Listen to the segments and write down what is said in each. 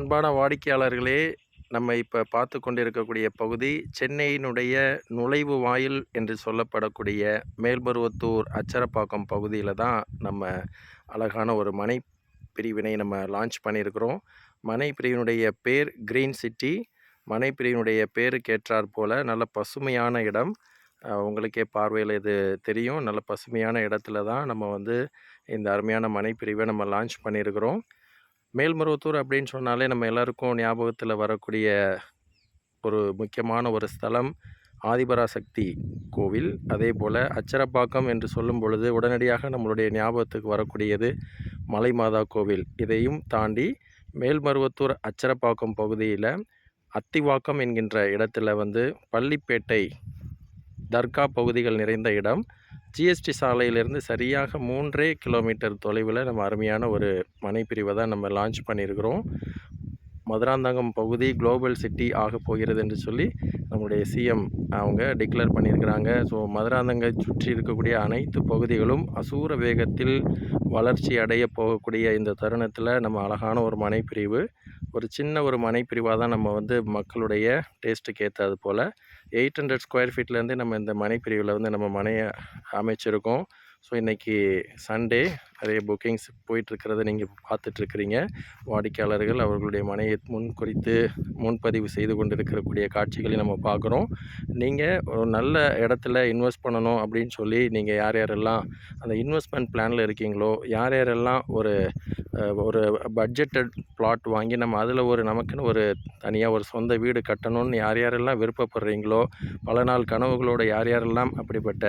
அன்பான வாடிக்கையாளர்களே நம்ம இப்போ பார்த்து கொண்டிருக்கக்கூடிய பகுதி சென்னையினுடைய நுழைவு வாயில் என்று சொல்லப்படக்கூடிய மேல்பருவத்தூர் அச்சரப்பாக்கம் பகுதியில் தான் நம்ம அழகான ஒரு மனை பிரிவினை நம்ம லான்ச் பண்ணியிருக்கிறோம். மனை பிரிவினுடைய பேர் க்ரீன் சிட்டி மனை பிரிவினுடைய பேருக்கு ஏற்றாற் போல் நல்ல பசுமையான இடம். உங்களுக்கே பார்வையில் இது தெரியும். நல்ல பசுமையான இடத்துல தான் நம்ம வந்து இந்த அருமையான மனை பிரிவை நம்ம லான்ச் பண்ணியிருக்கிறோம். மேல்மருவத்தூர் அப்படின்னு சொன்னாலே நம்ம எல்லாருக்கும் ஞாபகத்தில் வரக்கூடிய ஒரு முக்கியமான ஒரு ஸ்தலம் ஆதிபராசக்தி கோவில். அதே போல் அச்சரப்பாக்கம் என்று சொல்லும் பொழுது உடனடியாக நம்மளுடைய ஞாபகத்துக்கு வரக்கூடியது மலை மாதா கோவில். இதையும் தாண்டி மேல்மருவத்தூர் அச்சரப்பாக்கம் பகுதியில் அத்திவாக்கம் என்கின்ற இடத்துல வந்து பள்ளிப்பேட்டை தர்கா பகுதிகள் நிறைந்த இடம். ஜிஎஸ்டி சாலையிலேருந்து சரியாக மூன்றே கிலோமீட்டர் தொலைவில் நம்ம அருமையான ஒரு மனைப்பிரிவை தான் நம்ம லான்ச் பண்ணியிருக்கிறோம். மதுராந்தகம் பகுதி குளோபல் சிட்டி ஆக போகிறது என்று சொல்லி நம்முடைய சிஎம் அவங்க டிக்ளேர் பண்ணியிருக்கிறாங்க. ஸோ மதுராந்தங்கை சுற்றி இருக்கக்கூடிய அனைத்து பகுதிகளும் அசூர வேகத்தில் வளர்ச்சி அடைய போகக்கூடிய இந்த தருணத்தில் நம்ம அழகான ஒரு மனைப்பிரிவு. ஒரு சின்ன ஒரு மனை பிரிவாக தான் நம்ம வந்து மக்களுடைய டேஸ்ட்டுக்கு ஏற்றது போல். எயிட் ஹண்ட்ரட் ஸ்கொயர் ஃபீட்லேருந்து நம்ம இந்த மனை பிரிவில் வந்து நம்ம மனையை அமைச்சிருக்கோம். ஸோ இன்றைக்கி சண்டே நிறைய புக்கிங்ஸ் போயிட்டுருக்கிறத நீங்கள் பார்த்துட்ருக்கிறீங்க வாடிக்கையாளர்கள் அவர்களுடைய மனையை முன் குறித்து முன்பதிவு செய்து கொண்டிருக்கிறக்கூடிய காட்சிகளை நம்ம பார்க்குறோம். நீங்கள் ஒரு நல்ல இடத்துல இன்வெஸ்ட் பண்ணணும் அப்படின்னு சொல்லி நீங்கள் யார் யாரெல்லாம் அந்த இன்வெஸ்ட்மெண்ட் பிளானில் இருக்கீங்களோ யார் யாரெல்லாம் ஒரு ஒரு பட்ஜெட்டட் பிளாட் வாங்கி நம்ம அதில் ஒரு நமக்குன்னு ஒரு தனியாக ஒரு சொந்த வீடு கட்டணும்னு யார் யாரெல்லாம் விருப்பப்படுறீங்களோ பல நாள் கனவுகளோடு யார் யாரெல்லாம் அப்படிப்பட்ட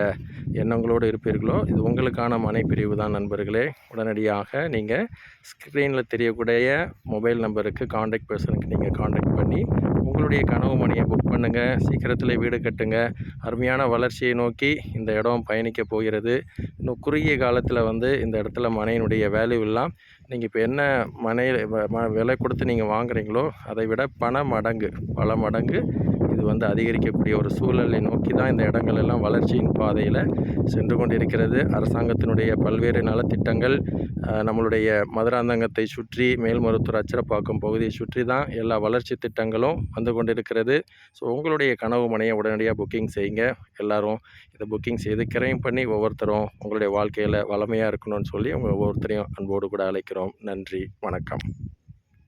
எண்ணங்களோடு இருப்பீர்களோ இது உங்களுக்கான மனைப்பிரிவு தான் நண்பர்களே. உடனடியாக நீங்கள் ஸ்க்ரீனில் தெரியக்கூடிய மொபைல் நம்பருக்கு காண்டாக்ட் பர்சனுக்கு நீங்கள் காண்டாக்ட் பண்ணி உங்களுடைய கனவு மணியை புக் பண்ணுங்கள் சீக்கிரத்தில் வீடு கட்டுங்க. அருமையான வளர்ச்சியை நோக்கி இந்த இடம் பயணிக்க போகிறது. இன்னும் குறுகிய காலத்தில் வந்து இந்த இடத்துல மனையினுடைய வேல்யூ எல்லாம் நீங்கள் இப்போ என்ன மனையில் வ- ம- விலை கொடுத்து நீங்கள் வாங்குறீங்களோ அதை விட பண மடங்கு பல மடங்கு இது வந்து அதிகரிக்கக்கூடிய ஒரு சூழலை நோக்கி தான் இந்த இடங்கள் எல்லாம் வளர்ச்சியின் பாதையில் சென்று கொண்டிருக்கிறது. அரசாங்கத்தினுடைய பல்வேறு நலத்திட்டங்கள் நம்மளுடைய மதுராந்தகத்தை சுற்றி மேல்மருத்துவர் அச்சரப்பாக்கம் பகுதியை சுற்றி தான் எல்லா வளர்ச்சி திட்டங்களும் வந்து கொண்டிருக்கிறது. ஸோ உங்களுடைய கனவு மனையை உடனடியாக புக்கிங் செய்யுங்க. எல்லாரும் இதை புக்கிங் செய்து கிரைம் பண்ணி ஒவ்வொருத்தரும் உங்களுடைய வாழ்க்கையில் வளமையாக இருக்கணும்னு சொல்லி உங்கள் ஒவ்வொருத்தரையும் அன்போடு கூட அழைக்கிறோம். நன்றி வணக்கம்.